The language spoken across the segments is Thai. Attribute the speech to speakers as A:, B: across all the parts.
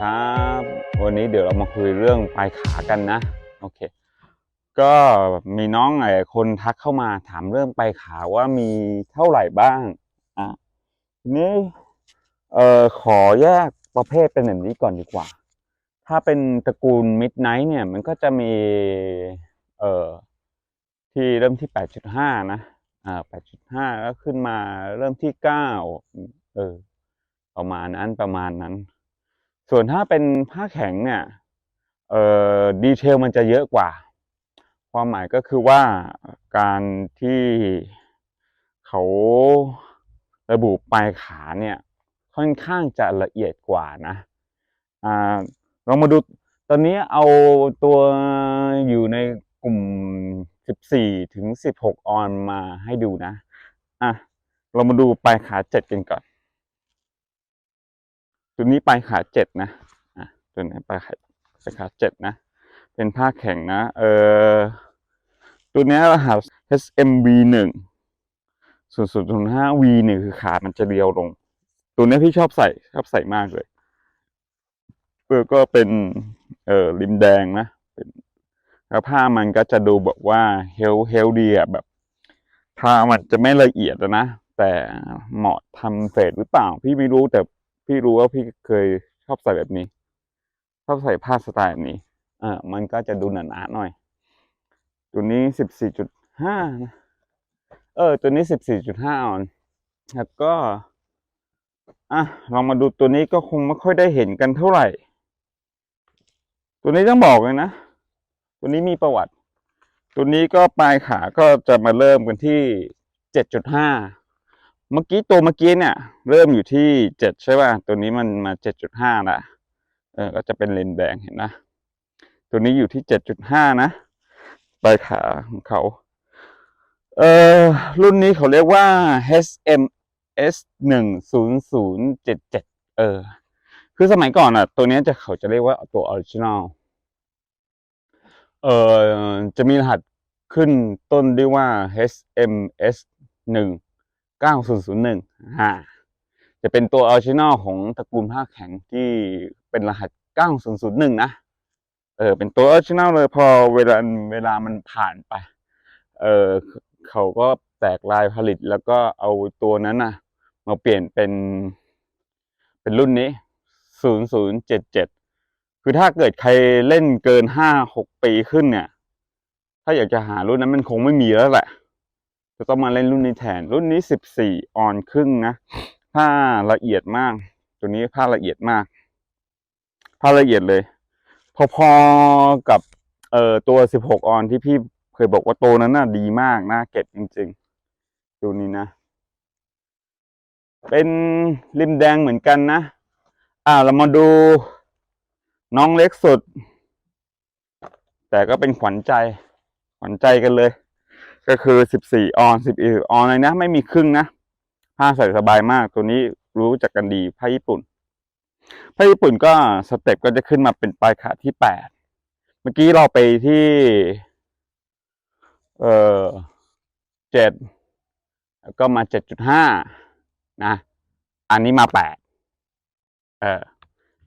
A: ครับวันนี้เดี๋ยวเรามาคุยเรื่องปลายขากันนะโอเค ก็มีน้องหลายคนทักเข้ามาถามเรื่องปลายขาว่ามีเท่าไหร่บ้างอะทีนี้เอ่อขอแยกประเภทเป็นแบบนี้ก่อนดีกว่า ถ้าเป็นตระกูล Midnight เนี่ยมันก็จะมีเอ่อที่เริ่มที่ 8.5 นะอ่า8.5 แล้วขึ้นมาเริ่มที่ 9 เออประมาณนั้นประมาณนั้น ส่วนถ้าเป็นผ้าแข็งเนี่ยเอ่อดีเทลมันจะเยอะกว่า ความหมายก็คือว่าการที่เขาระบุปลายขาเนี่ยค่อนข้างจะละเอียดกว่านะอ่าลองมาดูตอนนี้เอาตัวอยู่ในกลุ่ม 14 ถึง 16 ออนมาให้ดูนะ อะ เรามาดูปลายขา 7 กันก่อน ตัวนี้ปลายขา7นะอะตัวนี้ปลายขาปลายขา7นะ เป็นผ้าแข็งนะ เออตัวนี้รหัส SMV 1 0 0 V 1คือขามันจะเรียวลง ตัวนี้พี่ชอบใส่ชอบใส่มากเลยเพื่อก็เป็น เออริมแดงนะเป็นแล้วผ้ามันก็จะดูแบบว่าเฮลเฮลดีอะแบบผ้ามันจะไม่ละเอียดนะ แต่เหมาะทำเฟดหรือเปล่า พี่ไม่รู้แต่ พี่รู้ว่าพี่เคยชอบใส่แบบนี้ ชอบใส่ผ้าสไตล์แบบนี้ อ่า มันก็จะดูหนาๆหน่อย ตัวนี้สิบสี่จุดห้าเออ ตัวนี้สิบสี่จุดห้าออนแล้วก็ อะลองมาดูตัวนี้ก็คงไม่ค่อยได้เห็นกันเท่าไหร่ ตัวนี้ต้องบอกเลยนะ ตัวนี้มีประวัติ ตัวนี้ก็ปลายขาก็จะมาเริ่มกันที่เจ็ดจุดห้า เมื่อกี้ตัวเมื่อกี้เนี่ย เริ่มอยู่ที่เจ็ดใช่ป่ะตัวนี้มันมาเจ็ดจุดห้าละเออก็จะเป็นเลนแดงเห็นนะ ตัวนี้อยู่ที่เจ็ดจุดห้านะปลายขาของเขา เออรุ่นนี้เขาเรียกว่า HMS หนึ่งศูนย์ศูนย์เจ็ดเจ็ดเออ คือสมัยก่อนอะ ตัวนี้จะเขาจะเรียกว่าตัวออริจินอลเออจะมีรหัสขึ้นต้นด้วยว่า HMS หนึ่ง เก้าศูนย์ศูนย์หนึ่งอ่าจะเป็นตัวออริจินอลของตระกูลผ้าแข็งที่เป็นรหัสเก้าศูนะ เออ เป็นตัวออริจินอลเลยพอเวลาเวลามันผ่านไป เออเขาก็แตกลายผลิตแล้วก็เอาตัวนั้นนะมาเปลี่ยนเป็น เป็นรุ่นนี้ศูนย์ศูนย์เจ็ดเจ็ดคือถ้าเกิดใครเล่นเกินห้าหกปีขึ้นเนี่ย ถ้าอยากจะหารุ่นนั้นมันคงไม่มีแล้วแหละ จะต้องมาเล่นรุ่นนี้แทน รุ่นนี้สิบสี่ออนครึ่งนะผ้าละเอียดมาก ตัวนี้ผ้าละเอียดมาก ผ้าละเอียดเลย พอๆกับเอ่อตัวสิบหกออนที่พี่เคยบอกว่าโตนั้นน่ะดีมากน่าเก็บจริงๆดูนี้นะ เป็นริมแดงเหมือนกันนะ อ่าเรามาดูน้องเล็กสุด แต่ก็เป็นขวัญใจ ขวัญใจกันเลย ก็คือสิบสี่ออนสิบเอออนเลยนะ ไม่มีครึ่งนะ ผ้าใส่สบายมาก ตัวนี้รู้จักกันดีผ้าญี่ปุ่นผ้าญี่ปุ่นก็สเต็ปก็จะขึ้นมาเป็นปลายขาที่แปดเมื่อกี้เราไปที่ เออเจ็ดแล้วก็มาเจ็ดจุดห้านะ อันนี้มาแปดเออ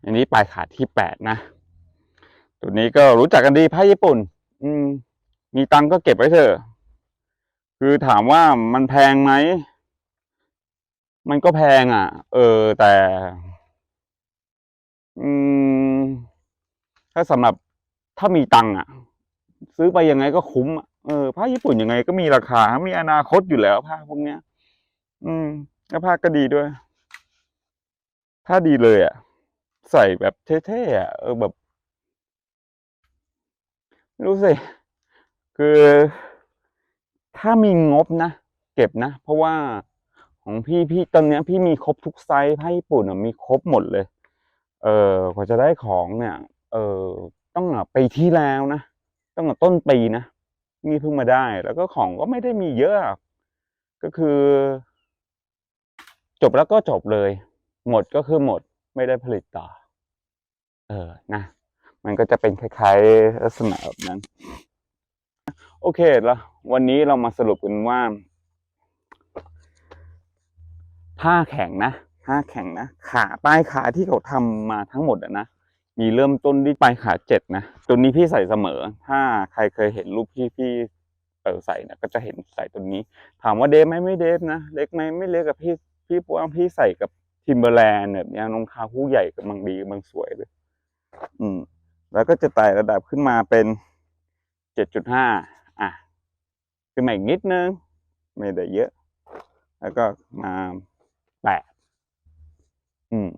A: อันนี้ปลายขาที่แปดนะตัวนี้ก็รู้จักกันดีผ้าญี่ปุ่น อืม มีตังก็เก็บไว้เถอะ คือถามว่ามันแพงไหม มันก็แพงอะ เออ แต่ อืม ถ้าสำหรับถ้ามีตังค์อะ ซื้อไปยังไงก็คุ้มอะเออผ้าญี่ปุ่นยังไงก็มีราคา มีอนาคตอยู่แล้วผ้าพวกเนี้ย อืมแล้วผ้าก็ดีด้วยผ้าดีเลยอะ ใส่แบบเท่ๆอะ เออแบบไม่รู้สิ คือ ถ้ามีงบนะ เก็บนะ เพราะว่าของพี่พี่ตอนเนี้ยพี่มีครบทุกไซส์ผ้าญี่ปุ่นมีครบหมดเลย เออกว่าจะได้ของเนี่ย เออต้องอะปีที่แล้วนะตั้งแต่ต้นปีนะนี่เพิ่งมาได้ แล้วก็ของก็ไม่ได้มีเยอะ ก็คือ จบแล้วก็จบเลย หมดก็คือหมดไม่ได้ผลิตต่อ เออนะ มันก็จะเป็นคล้ายๆลักษณะแบบนั้น โอเคแล้ววันนี้เรามาสรุปกันว่า ผ้าแข็งนะผ้าแข็งนะขาป้ายขาที่เขาทำมาทั้งหมดอะนะมีเริ่มต้นที่ปลายขาเจ็ดนะตัวนี้พี่ใส่เสมอ ถ้าใครเคยเห็นรูปพี่พี่เออใส่นะก็จะเห็นใส่ตัวนี้ ถามว่าเดฟไหมไม่เดฟนะเล็กไหมไม่เล็กกับพี่พี่ปว่าพี่ใส่กับทิมเบอร์แลนด์แบบเนี้ยรองเท้าคู่ใหญ่กำลังดีกำลังสวยเลย อืม แล้วก็จะไต่ระดับขึ้นมาเป็นเจ็ดจุดห้า ขึ้นมาอีกนิดนึง ไม่ได้เยอะ แล้วก็มาแปดอืม